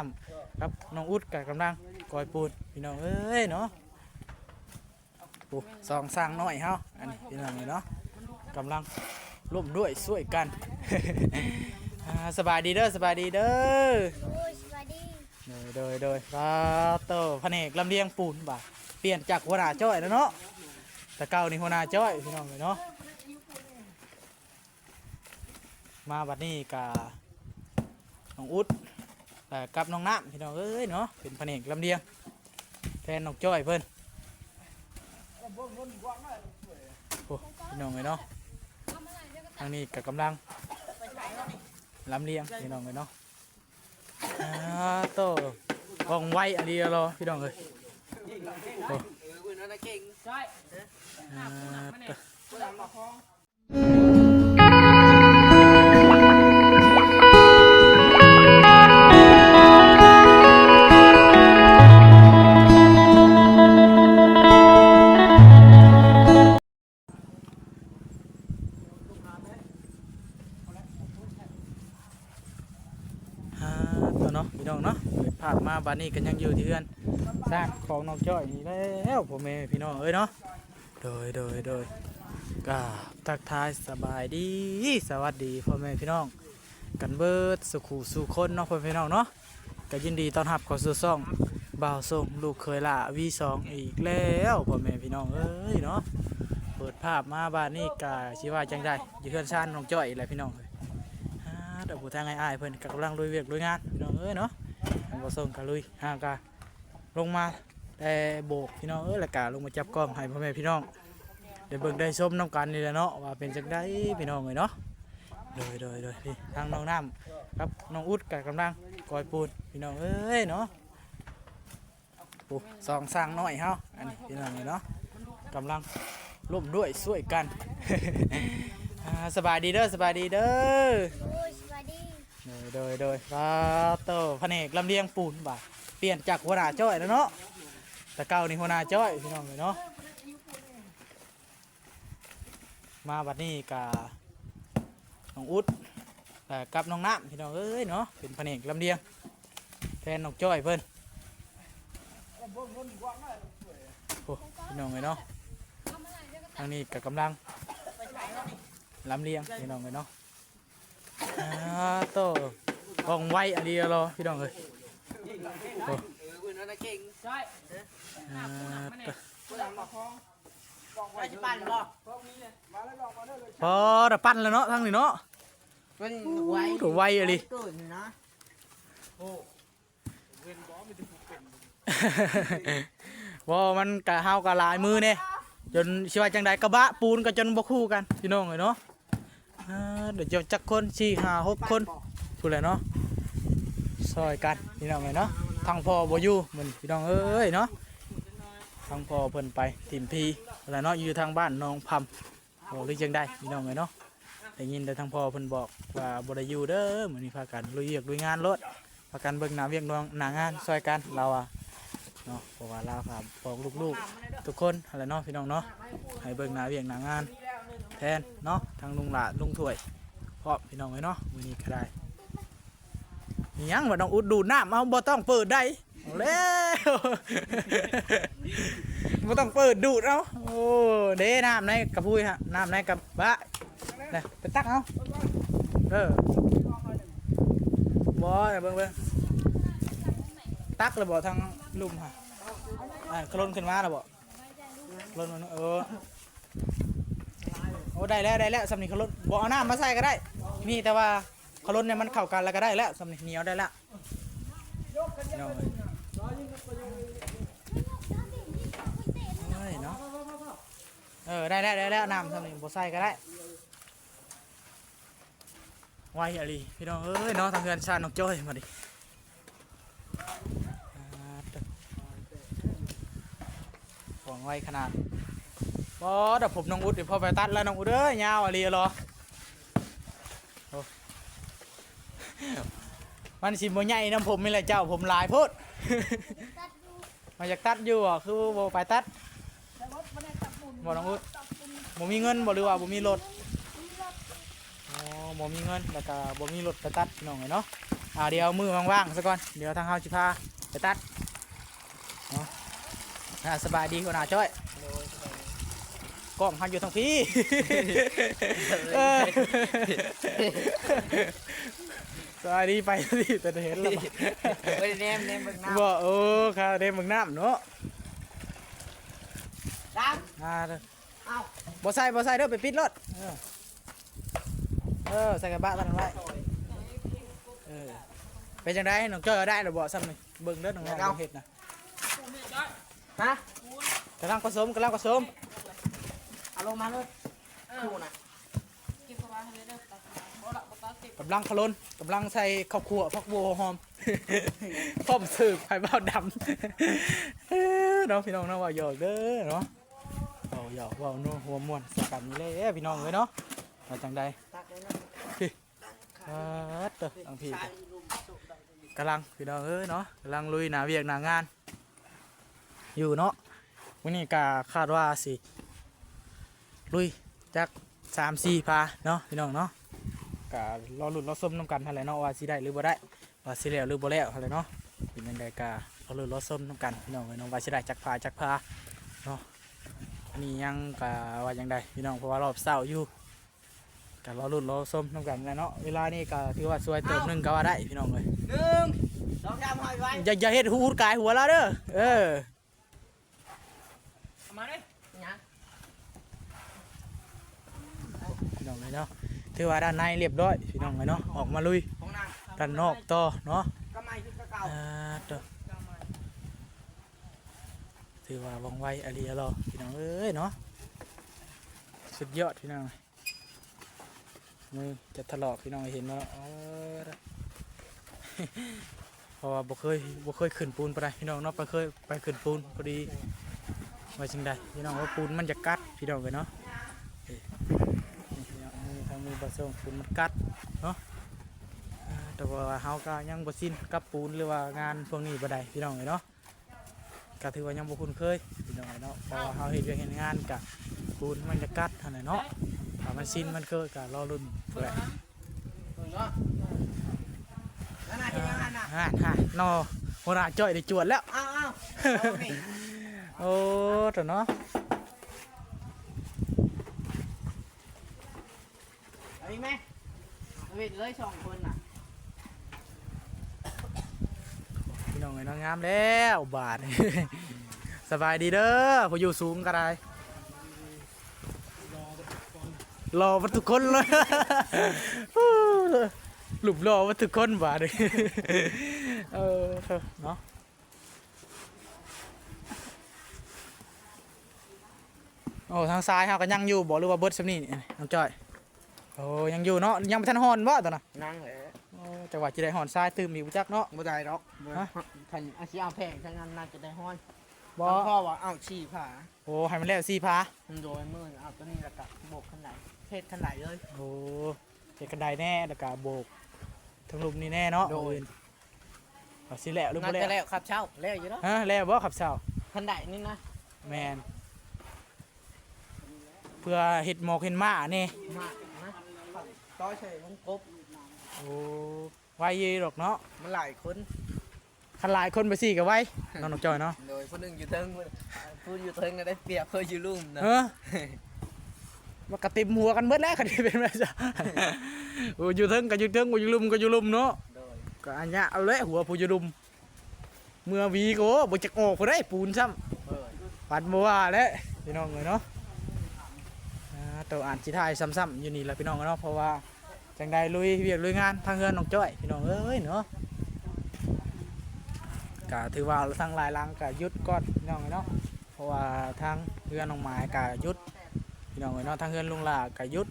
ำครับน้องอุดกับกำลังกอยปูนพี่น้องเอ้ยเนาะโอ้สองสร้างน้อยเฮาอันนี้พี่น้องนี่เนาะกำลังร่วมด้วยช่วยกันอ่าสบายดีเด้อสบายดีเด้อโอ้ยสวัสดีโดยโดยโดยปลาโตแผนกลำเลียงปูนบ่าเปลี่ยนจากหัวหน้าจ้อยแล้วเนาะแต่เก่านี่หัวหน้าจ้อยพี่น้องเลยเนาะมาบัดนี้กับน้องอุดแต่ กับน้องน้ำพี่น้องเอ้ยเนาะเป็นแผนกลำเลียงแทนน้องจ้อยเพิ่นโอ้พี่น้องเลยเนาะทางนี้กับกำลังลำเลียงพี่น้องเลยเนาะอ่าโตกองไว้อันเดียวรอพี่น้องเลยโอ้อ่า นี้กันยังอยู่ที่เรือนสร้างของน้องจ้อยนี่แล้วผมเองพี่น้องเอ้ยเนาะโดยโดยโดยก็ทักทายสบายดีสวัสดีพ่อแม่พี่น้อง กันเบิดสุขูสู่คนเนาะพ่อแม่พี่น้องเนาะก็ยินดีต้อนรับเข้าสู่ซ่องบ่าวส่งลูกเคยละวีสองอีกแล้วพ่อแม่พี่น้องเอ้ยเนาะเปิดภาพมาบ้านนี้กาชิว่าจังได้อยู่เพื่อนชานน้องจ้อยอีกแหละพี่น้องเอ้ยอ่าเดี๋ยวผู้ทางไอ้ายๆเพิ่อนกำลังลุยเวียกลุยงานพี่น้องเอ้ยเนาะ บ่าวส่งก็ลุยห่างกาลงมาแต่โบกพี่น้องเอ้ยแล้วก็ลงมาจับกล้องให้พ่อแม่พี่น้องได้เบิ่งได้ชมน้ำกันนี่แหละเนาะว่าเป็นจังได้พี่น้องเอ้ยเนาะโดยโดยโดยพี่ทางน้องน้ำครับน้องอุดกับกำลังกอยปูนพี่น้องเอ้ยเนาะโอ้สองสร้างน้อยเฮาอันนี้พี่น้องนี่เนาะกำลังร่วมด้วยช่วยกัน สบายดีเด้อสบายดีเด้อ โดยโดยโดยปลาโตแผนกลำเลียงปูนบ่าเปลี่ยนจากหัวหน้าจ้อยแล้วเนาะแต่เก่านี่หัวหน้าจ้อยพี่น้องเลยเนาะมาบัดนี้กับน้องอุดแต่กับน้องน้ำพี่น้องเอ้ยเนาะเป็นแผนกลำเลียงแทนน้องจ้อยเพิ่นโอ้พี่น้องเลยเนาะทางนี้กับกำลังลำเลียงพี่น้องเลยเนาะ โตกองไว้อันเดียวรอพี่น้องเลยโอ้อ่าโตพอระปั้นแล้วเนาะทางนี้เนาะมันไว้ถูกไว้อะดิว่ามันกะเฮากะลายมือเนี่ยจนชิวาจังใดกระบะปูนก็จนบ่คู่กันพี่น้องเลยเนาะ อ่าเดี๋ยวจะจักคนสี่ห้าหกคนพูดเลยเนาะซอยกันพี่น้องเลยเนาะทางพ่อบ่อยู่เหมือนพี่น้องเอ้ยเนาะทางพ่อเพิ่นไปทีมพีอะไรเนาะอยู่ทางบ้านน้องพำบอกหรือจังได้พี่น้องเลยเนาะได้ยินแต่ทางพ่อเพิ่นบอกว่าบ่ได้อยู่เด้อมื้อนี้พากันลุยเวียกลุยงานรถพากันเบิ่งหน้าเวียกน้องหน้างานซอยกันเราอะเนาะเพราะว่าเราครับบอกลูกๆ ทุกคนอะไรเนาะพี่น้องเนาะให้เบิ่งหน้าเวียงหน้างาน แทนเนาะทางลุงหละลุงถวยพร้อมพี่น้องไว้เนาะมื้อนี้ก็ได้ยังว่าน้องอุดดูน้ำเอาบ่ต้องเปิดได้เอาแล้วบ่ต้องเปิดดูดเอาโอ้เด้น้ำในกระพุ้ยฮะน้ำในกระบะนี่ไปตักเอาเออบ่เดี๋ยบิ่งเบิ่งตักเลยบ่ทางลุ่มฮะอ่าคลนขึ้นมาแล้วบ่คลนมันเออ อ้ได้แล้วได้แล้วสำนีคลนบ่เอาน้ำมาใส่ก็ได้นี่แต่ว่าคลนเนี่ยมันเข้ากันแล้วก็ได้แล้วสำนีเหนียวได้แล้วเอาเลยเอ้ยเนาะเออได้แล้วได้แล้วน้ำสำนีบ่ใส่ก็ได้ไวอะลีพี่น้องเอ้ยเนาะทางเงินชาติน้องจ้อยมาดิของไวขนาด บอเดี๋ยวผมน้องอุดเดี๋ยวพอไปตัดแล้วน้องอุดเอ้ยยาวอะไรรอโอ้มันสิบ่ใหญ่น้ำผมนี่แหละเจ้าผมหลายพดตัดมาจากตัดอยู่อะคือบ่ไปตัดบ่น้องอุดบ่มีเงินบ่หรือว่าบ่มีรถอ๋อบ่มีเงินแล้วก็บ่มีรถไปตัดน้องเนาะอ่าเดี๋ยวมือว่างๆซะก่อนเดี๋ยวทางเฮาสิพาไปตัดเนาะอ่าสบายดีกว่าหน้าจ้อยโดย กล้องเฮาอยู่ทางพี่เออสบายดีไปสิแต่เห็นแล้วบ่เฮ้ยแนมแนมเบิ่งน้ำบ่โอ้ข้าวเด้มึงน้ำเนาะดังอ่าเด้อเอ้าบ่ใส่บ่ใส่เด้อไปปิดรถเออเออใส่กระบะตอนนั้นไว้เออเป็นจังไดน้องจ้อยเอาได้หรือบ่ซ้ำนี่เบิ่งเด้อน้องๆบ่เฮ็ดนะฮะกำลังผสมกำลังผสม เอาลงมาเลยคู่น่ะกำลังขลนกำลังใส่ข้าวคั่วพักบัวหอมพร้อมสืบไผ่เบ้าดำเอ้อเนาะพี่น้องเนาะว่าหยอกเด้อเนาะเว้าหยอกเว้านัวหัวม่วนสกันนี่เลยเอ้อพี่น้องเอ้ยเนาะว่าจังใดตักเลยนะเออเด้อทังพี่กำลังพี่น้องเอ้ยเนาะกำลังลุยหนาเวียกหนางาน อยู่เนาะวันนี้ก็คาดว่าสิ ลุยจักสามสี่พาเนาะพี่น้องเนาะก็รอลุ้นรอส้มน้ำกันอะไรเนาะว่าสิได้หรือบ่ได้ว่าสิแล้วหรือบ่แล้วอะไรเนาะเป็นยังไงก็รอลุ้นรอส้มน้ำกันพี่น้องเอ้ยเนาะว่าสิได้จักพาจักพาเนาะอันนี้ยังก็ว่ายังไดพี่น้องเพราะว่ารอบเศร้าอยู่ก็รอลุ้นรอส้มน้ำกันแหล้วเนาะเวลานี้ก็ถือว่าสวยเติมหนึงก็ว่าได้พี่น้องเลยหนึ่งสองสามหอยไว้อย่าอย่าเฮ็ดหูดกายหัวแล้วเด้อเออเอามาเลยยัง พี่น้องเลยเนาะ ถือว่าด้านในเรียบร้อยพี่น้องเลยเนาะออกมาลุยด้านนอกต่อเนาะอ่าอ่อถือว่าว่องไวอะไรอะรอพี่น้องเอ้ยเนาะสุดยอดพี่น้องมือจะถลอกพี่น้องเห็นว่าเออเด้อเพราะว่าบ่เคยบ่เคยขึ้นปูนไปได้พี่น้องเนาะไปเคยไปขึ้นปูนพอดีว่าจังใดพี่น้องว่าปูนมันจะกัดพี่น้องเลยเนาะ องมือทางปูนมันกัดเนาะแต่ว่าเฮาก็ยังบ่ชินกับปูนหรือว่างานพวกนี้บ่ได้พี่น้องเอ้ยเนาะก็ถือว่ายังบ่คุ้นเคยพี่น้องเอ้ยเนาะพราะว่าเฮาเฮ็ดเวียกเฮ็ดงานกับปูนมันจะกัดเท่านเนาะถ้ามันชินมันเคยก็รอรุ่นเพื่อถูกเนาะแล้วนายจะยังไงน่ะฮ่าฮ่านอหัวหน้าจ้อยได้จวดแล้วเอ้าเอาโอ้ตัวเนาะ อาอีกไหมเอาอีกเลยสองคนน่ะพี่น้องเอ้ยนาะงงามแล้วบาดสบายดีเด้อผู้อยู่สูงก็ได้รอมาทุกคนเลย หลุบรอมาทุกคนบาดเลยเออเนาะโอ้ทางซ้ายเฮาก็ยังอยู่บ่หรือว่าเบิดซำนี่นี่น้องจ้อย อ้ยังอยู่เนาะยังบ่ทันฮอนบ่ตอนน่ะนั่งเลยโอ้จังหวะสิได้ฮอนซ้ายตื่มอีกบ่จักเนาะ บ่ได้หรอกฮะท่านอาชีพเอาแพงถ้างั้นน่าจะได้ห้อยบ่ทั้งพ่อว่าเอาฉี่ผาโอ้ให้มันแล้ว4พามันโดยมือเอาตัวนี้แล้วก็โบกขนาดเพศขนาดเลย โอ้เฮ็ดกันไดแน่แล้วก็โบกทั้งลุมนี่แน่เนาะโดย เอาสิแล้วหรือน่าบ่จะแล้วแล้วครับเช่าแล้วอยู่แล้วฮะแล้วบ่ครับเช้า ขนาดนี้นะแมนเพื่อเห็ดหมอกเห็ดหมานี่มากนะ ต่อเฉยมันกบโอ้ไว้เยหรอกเนาะมันหลายคนคันหลายคนไปสี่กับไว้น้องนกจอยเนาะโดยคนหนึ่งอยู่เทิงผู้อยู่เทิงก็ได้เปรียบเพื่ออยู่ลุ่มนะเออว่ากระติมหัวกันเบิดแล้วคันนี้เป็นไรจ้ะโอ้อยู่เทิงก็อยู่เทิงอยู่ลุ่มก็อยู่ลุ่มเนาะก็อันเนี้ยเอาเลยหัวผู้อยู่ลุ่มเมื่อวีก็บ่จักออกผู้ได้ปูนซ้ำปัดบ่ว่าแล้วพี่น้องเลยเนาะ ตัวอ่านสิทายซ้ำๆอยู่นี่แหละพี่น้องเนาะเพราะว่าจังใดลุยเวียกลุยงานทางเฮือนน้องจ้อยพี่น้องเอ้ยเนาะก็ถือว่าทางหลายลังก็ยุดก่อนพี่น้องเนาะเพราะว่าทางเรือนน้องหมายก็ยุดพี่น้องเนาะทางเรือนลุงหลาก็ยุด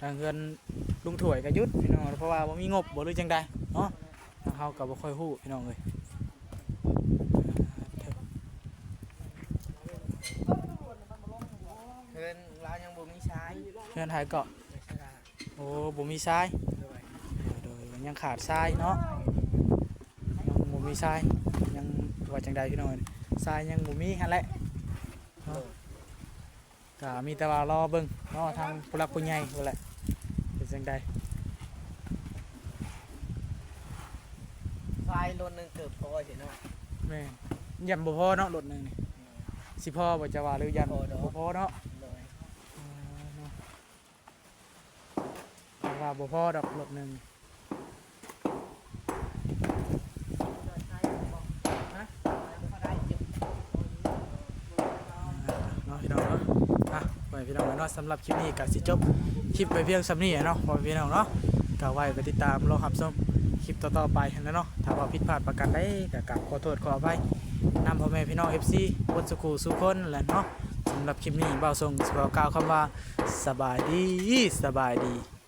ทางเรือนลุงถวยก็ยุดพี่น้องเพราะว่าบ่มีงบบ่รือจังใดเนาะทางเฮาก็บ่ค่อยฮู้พี่น้องเอ้ยเพื่อนายเรือนไทยก็ไม่ใช่ล่ะโอ้บ่มีทรายโดยโดยยังขาดทรายเนาะยังบ่มีทรายยังว่าจังใดพี่น้องเอ้ยทรายยังบ่มีหั่นแหละโดยก็มีแต่ว่ารอเบิ่งเนาะทางผู้หลักผู้ใหญ่พุ่นแหละเป็นจังใดโดนหนึงเกือบพอสิเนาะแม่นยันบ่พอเนาะรถหนึงนี่สิพอบ่จะว่าหรือยันพอเนาะบ่พอเนาะ โดย อ๋อเนาะแต่ว่า บ่พอดอกรถหนึงฮะไม่พี่น้องเนาะอะไว้พี่น้องเนาะสำหรับคลิปนี้ก็สิจบคลิปไปเพียงสำนี้เนาะพอพี่น้องเนาะก็ไว้ไปติดตามรอรับชมคลิปต่อๆไปนะเนาะถ้าว่าผิดพลาดประการใดก็กราบขอโทษขออภัยนำพ่อแม่พี่น้อง FC บนสุขูสุคนแหละเนาะสำหรับคลิปนี้เบาส่งสิขอกล่าวคำว่าสบายดีสบายดี